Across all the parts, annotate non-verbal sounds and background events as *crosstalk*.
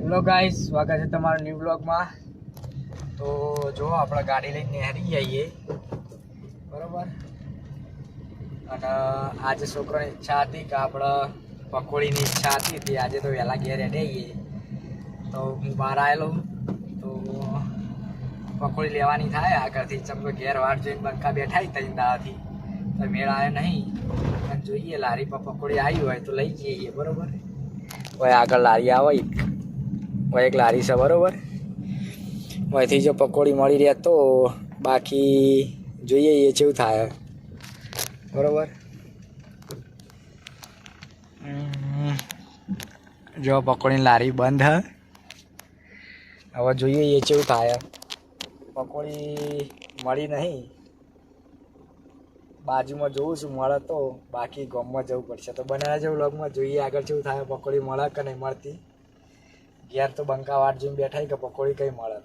Hello guys, સ્વાગત છે તમારું ન્યૂ બ્લોગમાં તો જો, આપણે ગાડી લઈને નેહરી જઈએ બરાબર? અને આજે છોકરાની ઈચ્છા હતી કે આપણે પકોડીની ઈચ્છા હતી, તે આજે તો વહેલા ઘેર જઈએ તો હું બહાર આવેલો તો પકોડી લેવાની થાય, આગળથી ચમકો ઘેર વાર જોઈને બંકા બેઠા ત્રણ દાવાથી તો મેળ આવે નહીં. અને જોઈએ, લારી પર પકોડી આવી હોય તો લઈ જઈએ બરોબર? હોય આગળ લારી આવે. એક લારી છે, બરોબર? અહીંથી જો પકોડી મળી રહે તો બાકી જોઈએ એ જેવું થાય. બરાબર? જો પકોડીની લારી બંધ હવે જોઈએ એ કેવું થાય. પકોડી મળી નહીં. બાજુમાં જોઉં છું, મળે તો. બાકી ગામમાં જવું પડશે. તો બનાવ્યા જેવું લગમાં જોઈએ આગળ જેવું થાય, પકોડી મળે કે નહીં મળતી. ઘેર તો બંકા વાટ જોઈને બેઠા કે પકોડી કઈ મળે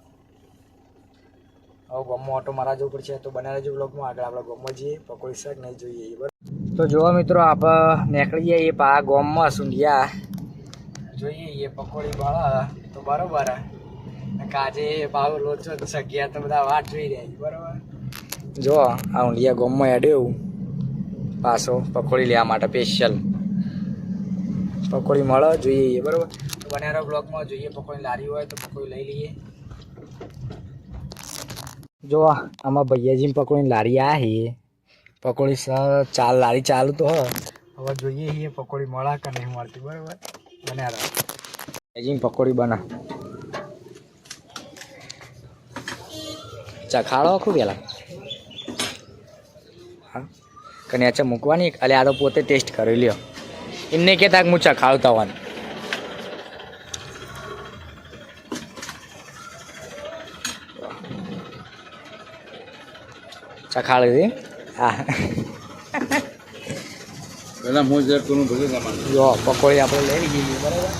હવે ગમો ઓટો મારા જવું પડશે તો બનાવી જેવું બ્લોગમાં આગળ આપણે ગામમાં જઈએ. પકોડી શાક નહીં જોઈએ બરાબર. તો જોવા મિત્રો, આપણે નીકળી જઈએ પા ગોમમાં સુંઢિયા. જોઈએ એ પકોડી મળે તો બરોબર કાજે ભાવ લોચો સગ્યા તો બધા વાટ જોઈ રહ્યા બરાબર? જો આ ઊંડિયા ગોમમાં એડ્યું પાછો પકોડી લેવા માટે સ્પેશિયલ પકોડી મળે, જોઈએ બરાબર. બનારો બ્લોકમાં જોઈએ પકોડી લારી હોય તો પકોડી લઈ લઈએ. જો, આમાં ભૈયાજી પકોડી લારી આ હે. પકોડી ચાલ, લારી ચાલુ તો હ. હવે જોઈએ એ પકોડી મળા કે નહીં મળતી, બરાબર? બનેરો. ભૈયાજી પકોડી બના. ચખાડો આખું પેલા? હા? કને અચ્છા મૂકવાની? અલે, આ પોતે ટેસ્ટ કરી લ્યો. એમને કે હું ચખાડતા હોવાનું ચખાડી હા. પેલા હું જ તું ભૂલી તમારે જો પકોડી આપણે લઈ ગઈ બરાબર?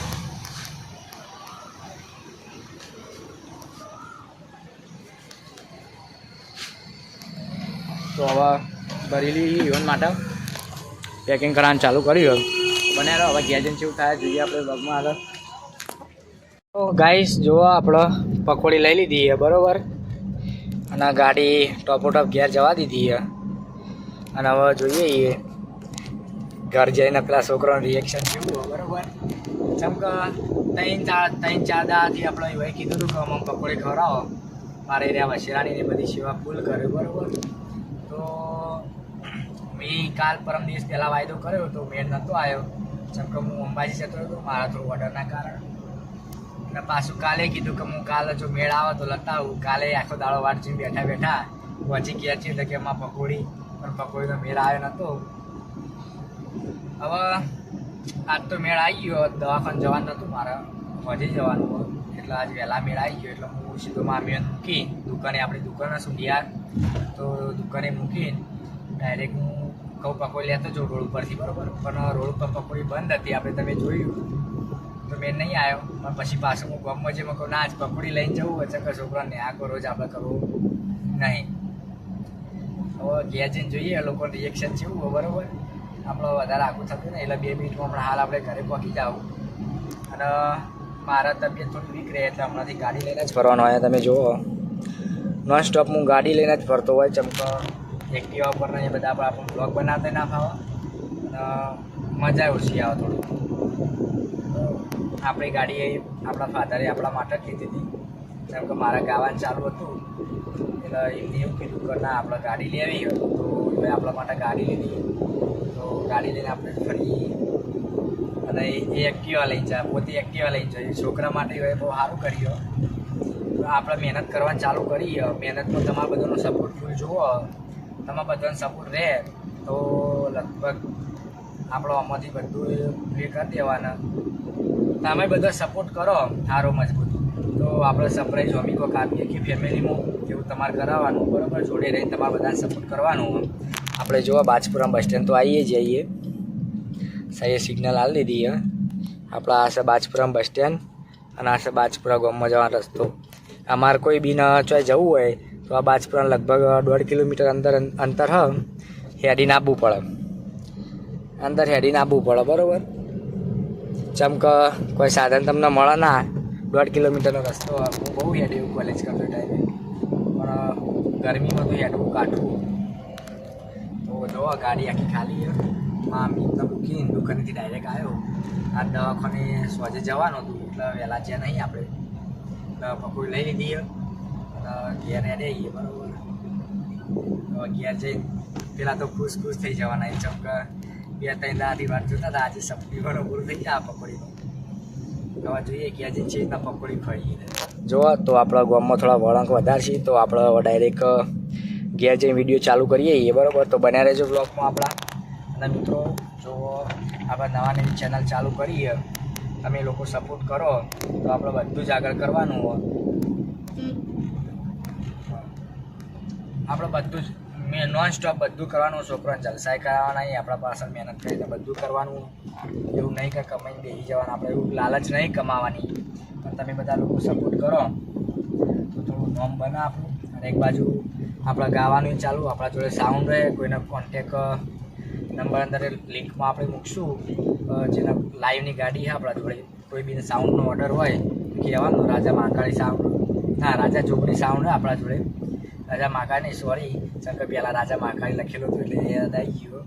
તો હવે ભરેલી ઇવન માટે. પેકિંગ કરવાનું ચાલુ કર્યું બને હવે ગેજન જઈને થાય જોઈએ આપણે બ્લોગમાં આગળ. તો ગાઈસ જોવા આપણે પકોડી લઈ લીધી છે બરોબર? અને ગાડી ટોપો ટોપ ઘેર જવા દીધી છે. અને હવે જોઈએ એ ઘર જઈને પેલા છોકરાનું રિએક્શન કેવું બરોબર? જેમ કે ત્રણ ચાર ત્રણ ચાર દાથી આપણે એવું કીધું હતું કે અમને પકોડી ખવડાવો. મારે રહ્યા વશેરાની ને બધી સેવા ફૂલ કરે, બરાબર? તો મેં કાલ પરમ દિવસ પહેલાં વાયદો કર્યો તો મેળ નહોતો આવ્યો. જેમ કે હું અંબાજી જતો હતો મારા થોડું ઓર્ડરના કારણે. અને પાછું કાલે કીધું કે હું કાલે જો મેળ આવે તો લતાવું કાલે આખો દાડો જોઈને બેઠા બેઠા પછી છીએ છે કે એમાં પકોડી, પણ પકોડીનો મેળ આવ્યો નહોતો હવે આજ તો મેળ આવી ગયો. દવાખાને જવાનું નહોતું મારે. પહોંચી જવાનું. એટલે આજ વહેલા મેળ આવી ગયો. એટલે હું સીધો મામીઓ મૂકી દુકાને, આપણી દુકાન શું યાર તો દુકાને મૂકીને ડાયરેક્ટ હું કહું પકોડી લેતો જો રોડ ઉપરથી, બરોબર? પણ રોડ ઉપર પકોડી બંધ હતી. આપણે તમે જોયું. તો મેં નહીં આવ્યો. પણ પછી પાછું હું ગામમાં જે કહું ના, આજ પકડી લઈને જવું હોય ચક્કર છોકરાને આ કરો જ આપણે કરવું નહીં. હવે ઘેર જઈને જોઈએ લોકોનું રિએક્શન કેવું હોય બરાબર? આપણો વધારે આખું થતું ને એટલે બે મિનિટમાં હમણાં હાલ આપણે ઘરે પહોંચી જાવ અને મારા તબિયત થોડી વીક રહે, એટલે હમણાંથી ગાડી લઈને જ ફરવાનો હોય. તમે જુઓ. નોન સ્ટોપ હું ગાડી લઈને જ ફરતો હોય, ચમકો એક્ટિવા ઉપર ને એ બધા આપણે આપણું બ્લોગ બનાવતા ના ફાવે. અને મજા ઓછી આવે થોડું. આપણી ગાડી આપણા ફાધરે આપણા માટે લીધી હતી. જેમ કે મારા ગાવાનું ચાલુ હતું, એટલે એમને એવું કીધું કે ના, આપણે ગાડી લેવી તો એમણે આપણા માટે ગાડી લીધી. તો ગાડી લઈને આપણે ફરી અને એ એક્ટિવા લઈ જાય પોતે એક્ટિવા લઈ જાય છોકરા માટે એ બહુ સારું કર્યું. આપણે મહેનત કરવાનું ચાલુ કરીએ. મહેનતમાં તમારા બધાનો સપોર્ટ ફૂલ જુઓ. તમારા બધાનો સપોર્ટ રહે. તો લગભગ આપણો આમાંથી બધું એ કરી દેવાના. તમે બધા સપોર્ટ કરો સારો મજબૂત. તો આપણે સરપ્રાઈઝ અમી કોક આપીએ કે ફેમિલીમાં એવું તમારે કરાવવાનું, બરાબર, જોડે રહીને તમારે બધાને સપોર્ટ કરવાનું. આપણે જોવા, બાજપુરા બસ સ્ટેન્ડ તો આવીએ જઈએ સાહેબ સિગ્નલ આલી દીધી આપણા આ છે બાજપુરા બસ સ્ટેન્ડ અને આ છે બાજપુરા ગામમાં જવાનો રસ્તો. અમારે કોઈ બી ન ચોય જવું હોય, તો આ બાજપુરા લગભગ દોઢ કિલોમીટર અંદર અંતર હ હેડીને આવવું પડે. અંદર હેડીને આવવું પડે, બરાબર. ચમ કે કોઈ સાધન તમને મળે ના, દોઢ કિલોમીટરનો રસ્તો હું બહુ હેડ્યું કોલેજ કરતો ટાઈમે પણ ગરમીમાં તો હેડવું કાઢવું તો જો, ગાડી આખી ખાલી છે. માં મીમને મૂકીને દુકાનેથી ડાયરેક્ટ આવ્યો. આ દવાખાને સોજે જવાનું હતું, એટલે વહેલા જ્યાં નહીં આપણે. પકોડી લઈ લીધી છે. અને ઘેર હેડે આવીએ બરાબર. ઘેર જઈને, પેલા તો ખુશ ખુશ થઈ જવાના એ ચમક બે ત્રણ દાદી વાર જોતા હતા. આજે સપની પણ પૂરું થઈ જાય આ પકોડીનું હવે જોઈએ કે આજે છે રીતના પકોડી ખાઈએ. જો તો આપણા ગામમાં થોડા વળાંક વધારે છે તો આપણે ડાયરેક્ટ ઘેર જઈને વીડિયો ચાલુ કરીએ. એ બરાબર? તો બન્યા રહેજો બ્લોગમાં આપણા. અને મિત્રો જો આપણે નવા નવી ચેનલ ચાલુ કરીએ તમે લોકો સપોર્ટ કરો તો આપણે બધું જ આગળ કરવાનું. હોય આપણે બધું જ મેં નોન સ્ટોપ બધું કરવાનું, છોકરાને જલસાય કરાવવાના નહીં આપણા પાછળ મહેનત કરીને બધું કરવાનું. એવું નહીં કે કમાઈને બેસી જવાનું, આપણે એવું લાલચ નહીં કમાવાની. પણ તમે બધા લોકો સપોર્ટ કરો. તો થોડું નોમ બને આપણું. અને એક બાજુ આપણે ગાવાનું ચાલુ, આપણા જોડે સાઉન્ડ રહે, કોઈને કોન્ટેક નંબર અંદર લિંકમાં આપણે મૂકશું. જેના લાઈવની ગાડી છે આપણા જોડે. કોઈ બી સાઉન્ડનો ઓર્ડર હોય કહેવાનું, રાજા મહાકાળી સાઉન્ડ ના રાજા જોગણી સાઉન્ડ આપણા જોડે. રાજા મહાકાળ નહીં સોરી ચમકે પહેલાં રાજા માખાણી લખેલું હતું એટલે એ યાદ આવી ગયું.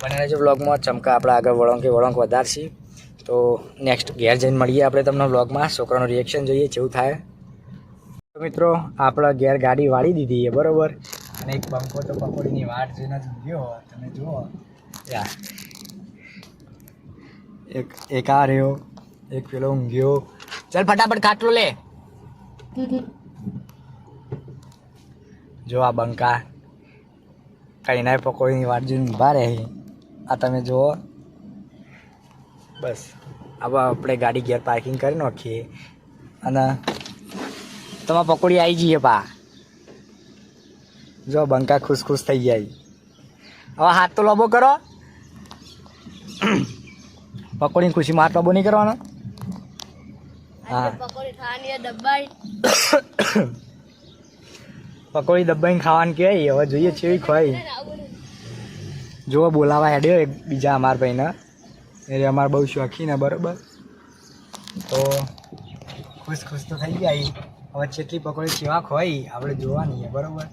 બને રહેજો બ્લોગમાં ચમકા આપણે આગળ વળંક વળંક વધારશી તો નેક્સ્ટ ઘેર જઈને મળીએ આપણે તમને બ્લોગમાં છોકરાનું રિએક્શન જોઈએ જેવું થાય. તો મિત્રો આપણે ઘેર ગાડી વાળી દીધી છે બરોબર? અને એક પંખો તો પકોડીની વાટ જોઈને ઊંઘ્યો તમે જુઓ. એક એક આ રહ્યો એક પેલો ઊંઘ્યો. ચાલ ફટાફટ ખાટલો લે. *laughs* જો આ બંકા. કઈ ના પકોડીની વાટ જોઈને ઊભા રહે. આ તમે જુઓ. બસ. હવે આપણે ગાડી ઘેર પાર્કિંગ કરી નાખીએ. અને તમારે પકોડી આવી જઈએ પા જો બંકા ખુશ ખુશ થઈ જાય હવે હાથ તો લોબો કરો. પકોડીની ખુશીમાં હાથ લોબો નહીં કરવાનો. હા પકોડી ડબ્બાઈ *coughs* પકોડી દબાઈને ખાવાનું કહેવાય હવે જોઈએ છે ખવાય. જુઓ બોલાવા હેડ્યો એક બીજા અમારા ભાઈને. એટલે અમારે બહુ શોખીન બરાબર. તો ખુશ ખુશ તો થઈ ગયા. હવે જેટલી પકોડી ચેવા ખોઈ આપણે જોવાની છે, બરાબર.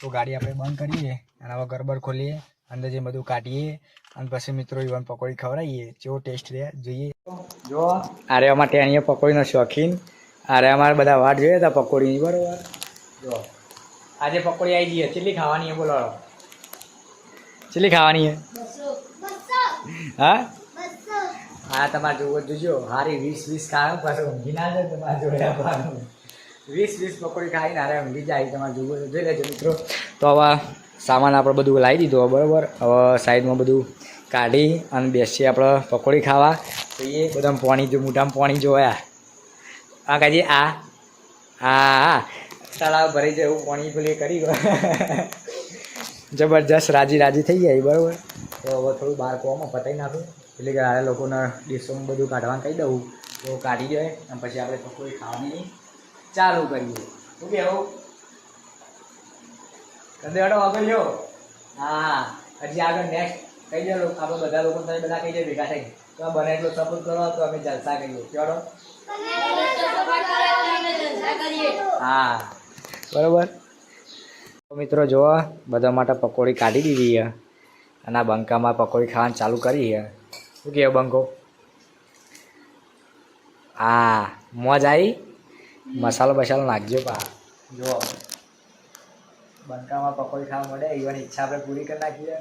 તો ગાડી આપણે બંધ કરીએ અને હવે ગરબર ખોલીએ, અંદર જે બધું કાઢીએ અને પછી મિત્રો યુવાન પકોડી ખવડાવીએ. જેવો ટેસ્ટ રહે, જોઈએ. જો અરે અમારે અહીંયા પકોડીનો શોખીન. અરે અમારે બધા વાટ જોઈએ હતા પકોડીની, બરોબર. જો, આજે પકોડી આવી ગઈ કેટલી ખાવાની છે બોલો કેટલી ખાવાની છે? હા? હા, તમારે જોવો, જોજો. હારી વીસ વીસ ખાવાનું પાછું ઊંઘી ના જાય તમારે જોડે વીસ વીસ પકોડી ખાઈને હારે ઊંઘી જાય, તમારે જોવો જોઈ લેજો મિત્રો. તો હવે સામાન આપણે બધું લાવી દીધું બરાબર? હવે સાઈડમાં બધું કાઢી અને બેસીએ આપણે પકોડી ખાવા. તો એ બધા પાણી જો, મોઢામાં પાણી જોયા આ કાજી, આ. હા હા. તળાવ ભરી જાય એવું પાણી પેલી કરી ગયો. જબરજસ્ત રાજી રાજી થઈ જાય બરાબર. તો હવે થોડું બહાર કોવામાં પતાવી નાખું. એટલે કે આ લોકોના ડીશોમાં બધું કાઢવાનું કહી દઉં. તો કાઢી જાય અને પછી આપણે પકોડી ખાવાની ચાલુ કરીએ. શું કહેવું કદે હટો આગળ લ્યો. હા. હજી આગળ નેક્સ્ટ કહી દે આપણે બધા લોકો તમે બધા કહી દે ભેગા થઈ. તો આ બને એટલો સપોર્ટ કરો તો અમે જલસા કરીએ. ચડો હા. બરોબર? મિત્રો જુઓ, બધા માટે પકોડી કાઢી દીધી છે. અને બંકામાં પકોડી ખાવાનું ચાલુ કરી છે. શું કહે બંકો? હા, મોજ આવી? મસાલો બસાલો નાખજો પા. જુઓ, બંકામાં પકોડી ખાવા મળે એવાની ઈચ્છા આપણે પૂરી કરી નાખીએ.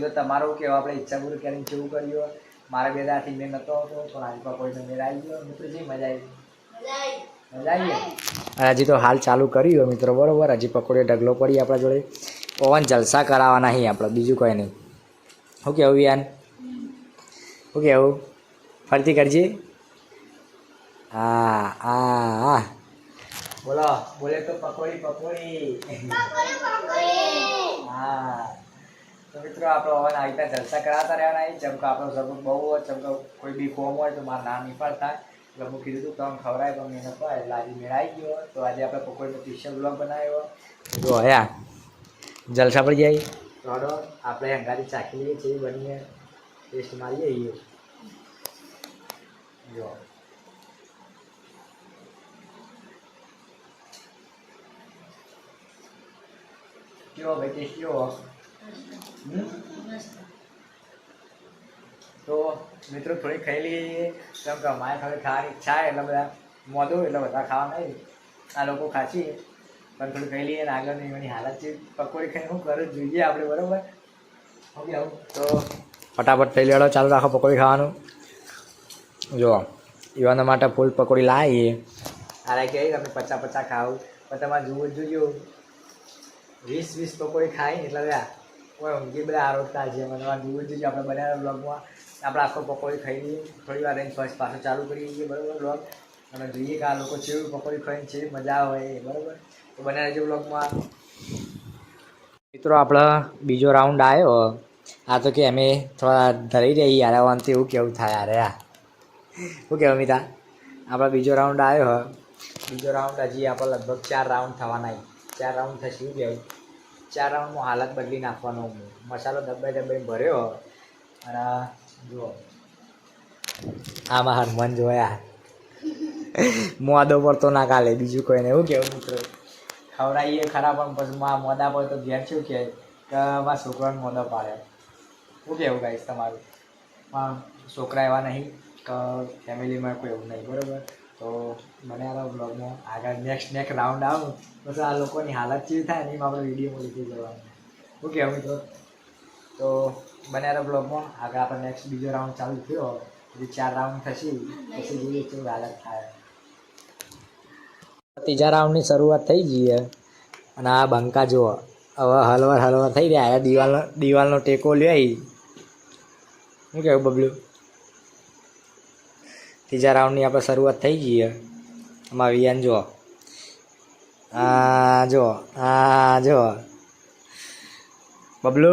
તો તમારું કેવું આપણે ઈચ્છા પૂરી કરીને કેવું કર્યું? મારે બે દાથી મેં નહોતો હતો પણ આજે પકોડીનો મેળ આવી ગયો. મિત્રો, જે મજા આવી. હજી તો હાલ ચાલુ કર્યું મિત્રો બરોબર. હજી પકોડી ઢગલો પડી આપણા જોડે. પવન જલસા કરાવવાના નહીં આપણે બીજું કોઈ નહીં. શું કહેવું વિયાન શું કહેવું? ફરતી કરજે. હા હા હા. બોલો બોલે તો પકોડી પકોડી. હા. તો મિત્રો આપણો હવે આવી રીતે જલસા કરાવતા રહેવાના ચમકો આપણો સપોર્ટ બહુ હોય ચમકો કોઈ બી ફોર્મ હોય તો મારું નામ નિફળ થાય. એટલે હું કીધું હતું તમે ખવડાય તો મેં નતો એટલે આજે મેળાઈ ગયો તો આજે આપણે પકોડીનો સ્પેશિયલ બ્લોગ બનાવ્યો જો હયા જલસા પડી જાય. થોડો આપણે હંગાથી ચાખી લઈએ છીએ બનીએ ટેસ્ટ મારીએ એ જો. કેવો ભાઈ ટેસ્ટ કેવો? તો મિત્રો, થોડી ખાઈ લઈએ. કેમ કે અમારે હવે ખાવાની ઈચ્છા એટલે બધા મોદો એટલે બધા ખાવા નહીં. આ લોકો ખાચી પણ થોડું ખાઈ લઈએ ને આગળની એની હાલત છે. પકોડી ખાઈ શું કરું જોઈએ આપણે, બરાબર? ઓકે, આવું. તો ફટાફટ થઈ લેડો ચાલુ રાખો પકોડી ખાવાનું. જો યુવાનો માટે ફૂલ પકોડી લાવીએ. આરે કહે તમે પચાસ પચા ખાવ. પણ તમારે જોવું જ જોજો. વીસ વીસ પકોડી ખાઈ, એટલે કોઈ ઊંઘી બધા આરોગતા છે. મને જોવું જ જોજો, આપણે બનાવેલા બ્લોગમાં આપણે આખો પકોડી ખાઈ લઈએ થોડી વાર રહીને ફર્સ્ટ પાછો ચાલુ કરી દઈએ, બરાબર બ્લોગ અને જોઈએ કે આ લોકો કેવું પકોડી ખાઈને છે, મજા આવે, બરાબર. તો બને રહેજો બ્લોગમાં મિત્રો, આપણો બીજો રાઉન્ડ આવ્યો. આ તો કે અમે થોડા ધરી રહી યાર આવાથી એવું કેવું થાય યાર આ. શું કહેવા મિતા? આપણો બીજો રાઉન્ડ આવ્યો. બીજો રાઉન્ડ હજી આપણે લગભગ ચાર રાઉન્ડ થવાના ચાર રાઉન્ડ થશે, શું કહેવું ચાર રાઉન્ડમાં હાલત બદલી નાખવાનો મસાલો દબાઈ દબાઈ ભર્યો. અને જુઓ. આમાં હનુમાન જોયા. મોદો પર તો ના કાલે બીજું કોઈને એવું કેવું મિત્રો? ખવડાવીએ ખરા, પણ પછી મા મોદા પર તો ઘેર શું કહે? કે મારા છોકરાને મોદો પાડે. શું કહેવું ગાઈશ તમારું? પણ છોકરા એવા નહીં, કે ફેમિલીમાં કોઈ એવું નહીં, બરાબર? તો મને આ બ્લોગમાં આગળ નેક્સ્ટ નેક્સ્ટ રાઉન્ડ આવું. પછી આ લોકોની હાલત કેવી થાય ને એમાં આપણે વિડીયોમાં લીધી જવાનું. શું કહેવું મિત્રો? તો બને આ બ્લોગમાં આગળ આપણે નેક્સ્ટ બીજો રાઉન્ડ ચાલુ થયો. હજી ચાર રાઉન્ડ થશે. પછી જોઈએ કેવું હાલત થાય. ત્રીજા રાઉન્ડની શરૂઆત થઈ ગઈ અને આ બંકા જુઓ. હવે હલવાર હલવાર થઈ રહ્યા. આ દિવાલનો દિવાલનો ટેકો લે શું કહેવું બબલું? ત્રીજા રાઉન્ડની આપણે શરૂઆત થઈ ગઈ આમાં વિયાન જુઓ. આ જો આ જુઓ. બબલુ?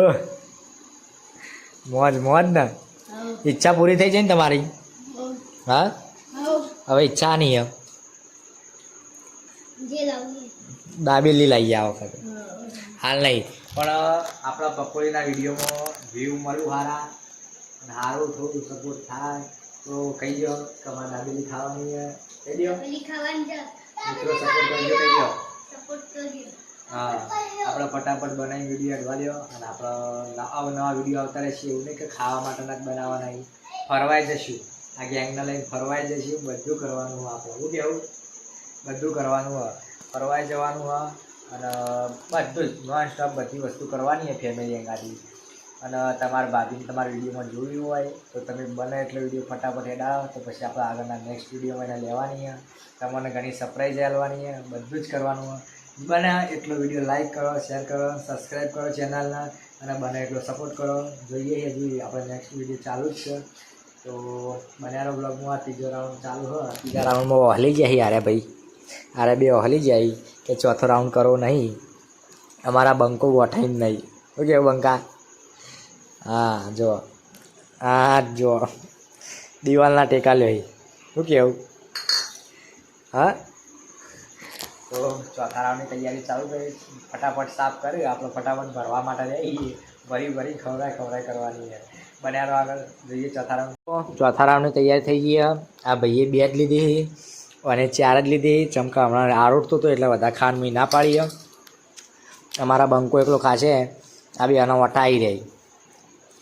મોજ મોજ ને. ઈચ્છા પૂરી થઈ જાય ને તમારી? હા? હવે ઈચ્છા નહીં એમ. દાબેલી લઈ આ વખતે. હાલ નહીં. પણ આપણા પકોડીના વિડીયોમાં વ્યૂ મળ્યું સારા અને સારું થોડું સપોર્ટ થાય તો કહી દો કે મારે દાબેલી ખાવાની કહી દો પેલી ખાવાની મિત્રો સપોર્ટ કરજો કહી દો સપોર્ટ કરજો. હા, આપણે ફટાફટ બનાવી વીડિયો અડવા દો અને આપણે નવા નવા વીડિયો આવતા રહેશે એવું નહીં કે ખાવા માટેના જ બનાવવાના નહીં ફરવાઈ જશું. આ ગેંગને લઈને ફરવાઈ જશું. બધું કરવાનું આપણે. શું કહેવું બધું કરવાનું હોય. ફરવાઈ જવાનું હોય અને બધું જ નોન સ્ટોપ બધી વસ્તુ કરવાની હોય ફેમિલી એંગાથી અને તમારા ભાભીને તમારા વિડીયોમાં જોયું હોય, તો તમે બને એટલો વીડિયો ફટાફટ હેડાવો તો પછી આપણે આગળના નેક્સ્ટ વિડીયોમાં એને લેવાની છે તમને ઘણી સરપ્રાઈઝ આલવાની છે બધું જ કરવાનું હોય. બને એટલો વીડિયો લાઈક કરો શેર કરો સબસ્ક્રાઈબ કરો ચેનલના અને બને એટલો સપોર્ટ કરો. જોઈએ હજુ આપણે નેક્સ્ટ વીડિયો ચાલુ જ છે. તો બન્યાનો બ્લોગમાં ત્રીજો રાઉન્ડ ચાલુ હોય ત્રીજા રાઉન્ડમાં હલી જાય યાર ભાઈ. અરે બે હલી જાય કે ચોથો રાઉન્ડ કરો નહીં. અમારા બંકો વઠાઈ નહીં. કેવું બંકા? હા, જો. હા, જો. દિવાલના ટેકા લે શું કેવું? હા? તો ચોથારાવની તૈયારી ચાલુ કરી. ફટાફટ સાફ કરી. આપણે ફટાફટ ભરવા માટે જઈએ ભરી ભરી ખવડાય ખવડાય કરવાની છે. બન્યાનો આગળ જોઈએ ચોથા રાઉન્ડ ચોથા રાઉન્ડની તૈયારી થઈ ગઈ આ ભાઈએ બે જ લીધી અને ચાર જ લીધી ચમકા હમણાં આરોટતો હતો એટલે બધા ખાન મી ના પાડી અમારા બંકો એકલો ખાશે. આ બી આનો વટા આવી રહી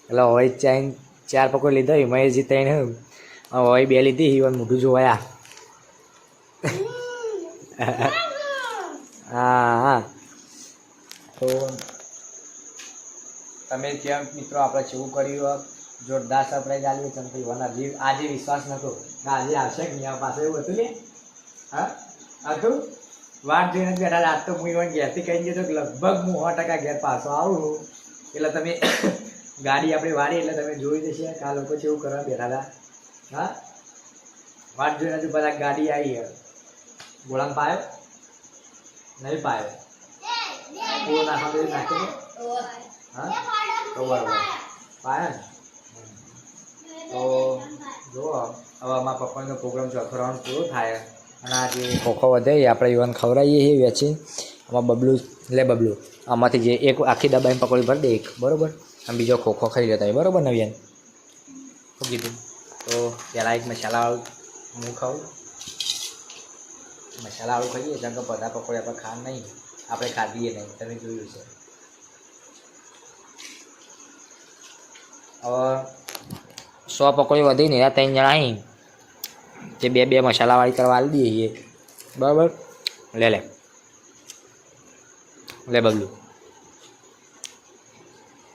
એટલે હવે ચાઈન ચાર પકોડ લીધા એ ત્રણ હવે બે લીધી ઈવન મોઢું જોવાયા. હા હા. તો તમે ત્યાં મિત્રો આપણે જેવું કર્યું જોરદાર સરપ્રાઈઝ આલ્યું તમે કોઈ વના જીવ, આજે વિશ્વાસ કે આજે આવશે કે આ પાસે એવું હતું ને? હા? હતું વાત જોઈને બેઠા આજ તો હું ઇવન ઘેરથી કહી ગયો કે લગભગ હું સો ટકા ઘેર પાછો આવું એટલે તમે *coughs* ગાડી આપણે વાળી, એટલે તમે જોઈ જશે કે આ લોકો કેવું કરવા બેઠા હતા. હા? વાત જોઈને હજુ બધા ગાડી આવી ગોળામ પાયો? નહીં પાયો. પૂરો નાખવા દે નાખી દે. હા? તો બરોબર. પાયા ને? તો જુઓ હવે અમારા પપ્પાનો પ્રોગ્રામ ચોથો રાઉન્ડ પૂરો થાય. અને આ જે ખોખો વધે એ આપણે યુવાન ખવડાવીએ છીએ વેચી આમાં બબલું લે બબલું આમાંથી જે એક આખી ડબ્બાની પકોડી ભરી દે એક. બરોબર? આમ બીજો ખોખો ખાઈ લેતા હોય. બરોબર નવીન શું કીધું? તો પહેલાં એક મસાલાવાળું હું ખાઉં. મસાલાવાળું ખાઈએ કારણ કે બધા પકોડી આપણે ખા નહીં, આપણે ખાધીએ નહીં, તમે જોયું છે. હવે સો પકોડી વધીને એના ત્રણ જણા અહીં જે બે બે મસાલાવાળી કરવા આવી દઈએ બરાબર? લે લે. લે, બબલું.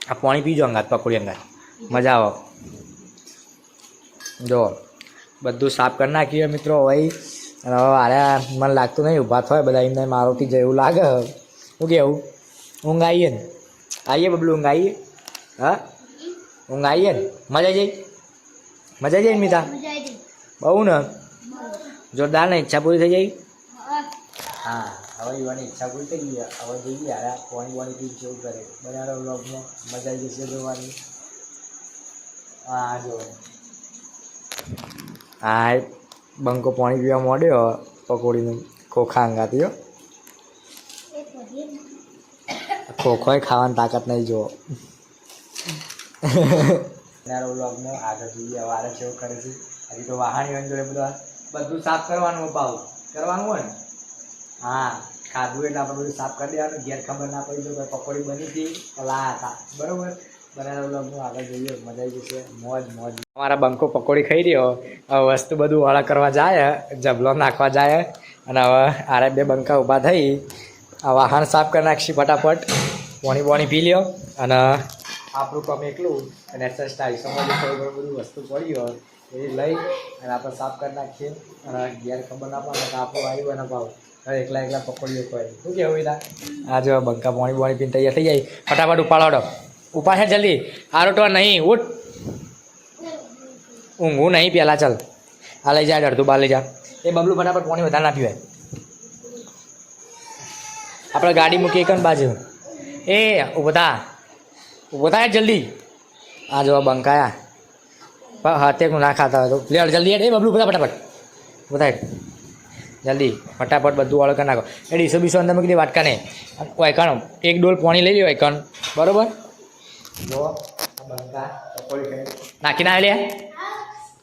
આ પાણી પીજો અંગાત, પકોડી અંગાત. મજા આવો. જો, બધું સાફ કરી નાખ્યું મિત્રો હોય અને હવે આરે મને લાગતું નહીં ઊભા થાય બધા એમને મારોથી જેવું લાગે શું કેવું? ઊંઘ આવીએ ને? આવીએ બબલું ઊંઘ આવીએ હા? ઊંઘ આવીએ ને? મજા જઈ મજા જઈ ને મીતા બહુ ને? જોરદાર ને ઈચ્છા પૂરી થઈ જાય? હા. હવે યુવાની ઈચ્છા પૂરી થઈ ગઈ. હવે જઈએ યાર પોણી પાણી પી જેવું કરે. બધા વ્લોગમાં મજા આવી જશે જોવાની. હા જો હા બંકો પાણી પીવા માંડ્યો પકોડીનું ખોખા અંગાતી હો. ખોખોય ખાવાની તાકાત નહીં જુઓ. વ્લોગમાં આગળ જોઈએ વારે કેવું કરે છે. હજી તો વાહણી જોડે બધા બધું સાફ કરવાનું પાવ કરવાનું હોય ને? હા, ખાધું એટલે આપણે બધું સાફ કરી દેવાનું. ઘેર ખબર ના પડી તો પકોડી બની હતી તો લા હતા. બરોબર? અમારા બંકો પકોડી ખાઈ રહ્યો. હવે વસ્તુ બધું વાળા કરવા જાય, જબલો નાખવા જાય, અને હવે આરે બે બંકા ઊભા થઈ. આ વાહન સાફ કરી નાખશી ફટાફટ. પોણી બોણી પી લ્યો. અને આપણું કામ એકલું. અને એક્સરસાઇઝ જે થોડું ઘણું બધું વસ્તુ પડી હોય, એ લઈ અને આપણે સાફ કરી નાખીએ. અને ઘેર ખબર ના પડે આપણું આવ્યું અને ભાવ. એકલા એકલા પકોડીઓ કોઈ શું કેવું આ જો બંકા પોણી બોણી પીને તૈયાર થઈ જાય. ફટાફટ ઉપાડો ઉપાડ છે જલ્દી. આરોટવા નહીં, ઉઠ. ઊંઘું નહીં પહેલાં ચાલ. આ લઈ જા અડધું બાર લઈ જા. એ બબલું ફટાફટ પાણી વધારે ના પીવાય. આપણે ગાડી મૂકી એક બાજુ. એ ઉભતા ઉભતા જલ્દી. આ જો બંકાયા. હાથે હું ના ખાતા હતો લે જલ્દી એ બબલું બધા ફટાફટ. બધા જલ્દી, ફટાફટ બધું વાળો કરી નાખો. એ ડીસો બીસો અંદર મૂકી દે વાટકાને. વાયકાણો એક ડોલ પાણી લઈ લ્યો વાયકાણ બરોબર? જો પકોડી. નાખી ના લે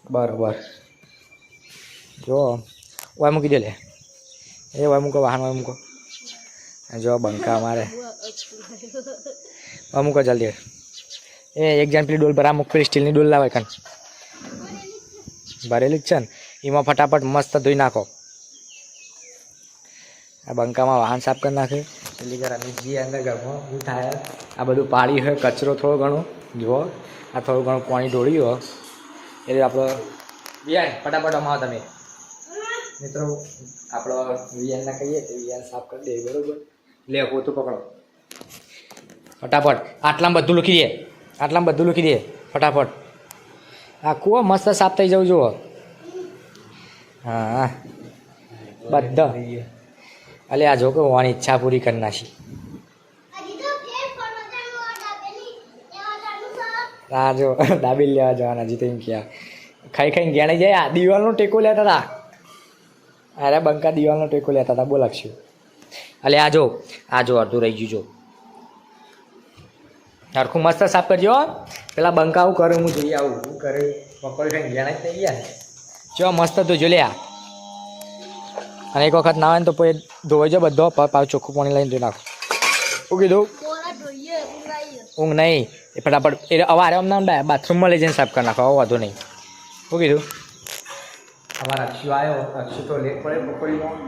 બરોબર જો વાય મૂકી દે લે એ વાય મૂકો વાહન વાય મૂકો જો બંકા અમારે વાય મૂકો જલ્દી એ એક જણ પેલી ડોલ ભરા મૂક પેલી સ્ટીલની ડોલ લાવે કાન ભરેલી જ છે ને એમાં ફટાફટ મસ્ત ધોઈ નાખો આ બંકામાં વાહન સાફ કરી નાખે પેલી ઘર રમેશજી અંદર ઘરમાં શું થાય? આ બધું પાડી હોય કચરો થોડો ઘણો જુઓ. આ થોડું ઘણું પાણી ઢોળ્યું હોય. એટલે આપણો વિયાન ફટાફટ અમાવો તમે. મિત્રો આપણો વિયાનના કહીએ તો વિયાન સાફ કરી દે બરોબર? લે પોતું પકડો. ફટાફટ આટલામાં બધું લખી દે. આટલામાં બધું લખી દે ફટાફટ. આ કૂવો મસ્ત સાફ થઈ જવું જુઓ. હા બધા. અલે આ જો કે હોવાની ઈચ્છા પૂરી કરી નાખી. આ જો દાબી લેવા જવાના હજી તો એમ ક્યાં ખાઈ ખાઈને ગયા નહીં જાય આ દિવાલનો ટેકો લેતા હતા અરે બંકા દિવાલનો ટેકો લેતા હતા બોલ અક્ષુ અલે આ જો આ જો અડધું રહી ગયું જો. સરખું મસ્ત સાફ કરજો પેલા બંકા આવું કરું હું જોઈ આવું. હું કરે પકોડી ખાઈને ગયા નહીં થઈ ગયા. જો મસ્ત તો જો લે આ. અને એક વખત ના આવે ને તો પછી ધોવાઈ જાય બધો પાછું પાવ ચોખ્ખું પાણી લઈને ધોઈ નાખો. શું કીધું? ઊંઘ નહીં. એ ફટાફટ એ અવારે અમને બાથરૂમમાં લઈ જઈને સાફ કરી નાખો વાંધો નહીં. શું કીધું? અમારા અક્ષુ આવ્યો. અક્ષુ તો લેટ પડે પકોડીમાં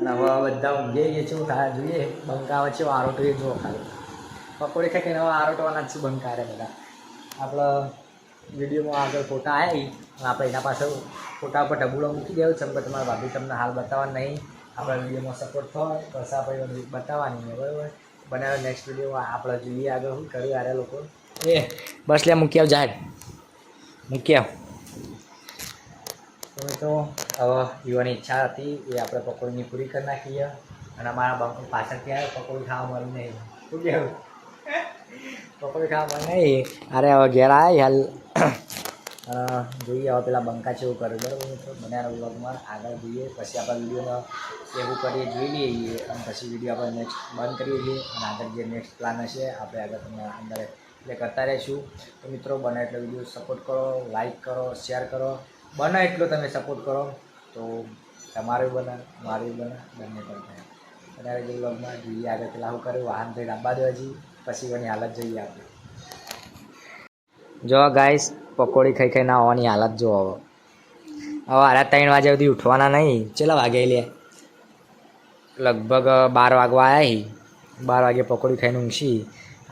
અને હવે બધા ઊંઘે ગયે છે થાય જોઈએ. બંકા આવે છે આરોટો એ જુઓ ખાલી. પકોડી ખાઈ ખાઈને હવે આરોટવાના જ છે બંકા બધા. આપણે વિડીયોમાં આગળ ફોટા આવી અને આપણે એના પાછળ ફોટા પર ઢબુડો મૂકી દેવું છે. પણ તમારા ભાભી તમને હાલ બતાવવા નહીં. આપણા વિડીયોમાં સપોર્ટ થાય તો આપણે બતાવવાની બરાબર? બનાવે નેક્સ્ટ વિડીયોમાં આપણે જોઈએ આગળ શું કર્યું આરે લોકો. એ બસ લે મૂકી આવ જાહેર. મૂકી આવ. તો હવે જીવવાની ઈચ્છા હતી એ આપણે પકોડીની પૂરી કરી નાખીએ. અને અમારા બંકો પાછળથી આવ્યો પકોડી ખાવા મળ્યું નહીં. શું કહેવું? પકોડી ખાવા મળે નહીં અરે હવે ઘેર આવ્યા હાલ. જોઈએ, હવે પેલા બંકા છે એવું કરે, બરાબર મિત્રો? બનાવ્યા વ્લોગમાં આગળ જોઈએ, પછી આપણે વિડીયોનો એવું કરીએ, જોઈ લઈએ, અને પછી વીડિયો આપણે નેક્સ્ટ બંધ કરીએ છીએ, અને આગળ જે નેક્સ્ટ પ્લાન હશે, આપણે આગળ તમને અંદર એટલે કરતા રહીશું. તો મિત્રો, બને એટલો વીડિયો સપોર્ટ કરો લાઇક કરો શેર કરો. બને એટલો તમે સપોર્ટ કરો, તો તમારું બને, મારું બને, બંને પણ થાય. બનાવે જે વ્લોગમાં જોઈએ આગળ પેલા શું કર્યું? વાહન થઈને આંબા દેવાજી પછી એની હાલત જોઈએ આપણે. જો ગાઈસ પકોડી ખાઈ ખાઈને આવવાની હાલત જો હવે. હવે આરા ત્રણ વાગ્યા સુધી ઉઠવાના નહીં. ચેલા વાગે લે. લગભગ બાર વાગવા આવ્યા બાર વાગે પકોડી ખાઈને ઊંઘશી.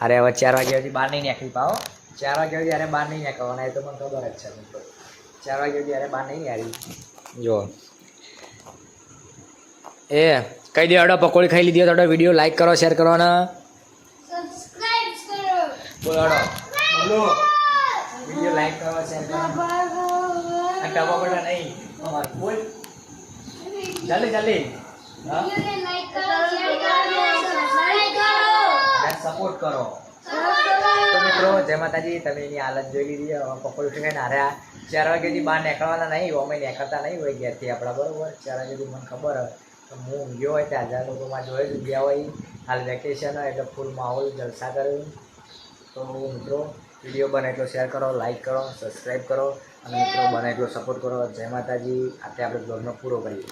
અરે હવે ચાર વાગ્યા સુધી બહાર નહીં નીકળી પાવો. ચાર વાગ્યા સુધી અરે બહાર નહીં નીકળવાના એ તો મને ખબર જ છે મિત્રો ચાર વાગ્યા સુધી અરે બહાર નહીં આવી જો એ કહી દે અડો પકોડી ખાઈ લીધી તો વીડિયો લાઈક કરો શેર કરો ને. બોલો અડો બોલો વીડિયો લાઈક કરો શેર કરો આ ટપા બટા નહીં. બોલ. જલ્દી જલ્દી. સપોર્ટ કરો. તો મિત્રો, જય માતાજી, તમે એની હાલત જોઈ લીધી. પપ્પા ઉઠી ગઈને હાર્યા ચાર વાગ્યાથી બહાર નીકળવાના નહીં, અમે નીકળતા નહીં હોય ઘેરથી આપણા, બરોબર? ચાર વાગ્યાથી મને ખબર હોય. તો હું ગયો હોય ત્યાં હજાર લોકોમાં જોઈ જ ગયા હોય. હાલ વેકેશન હોય એટલે ફૂલ માહોલ જલસા કર્યું. તો મિત્રો વીડિયો બને એટલો શેર કરો લાઇક કરો સબસ્ક્રાઈબ કરો, અને મિત્રો બને એટલો સપોર્ટ કરો. જય માતાજી. આજે આપણે બ્લોગનો પૂરો કરીએ.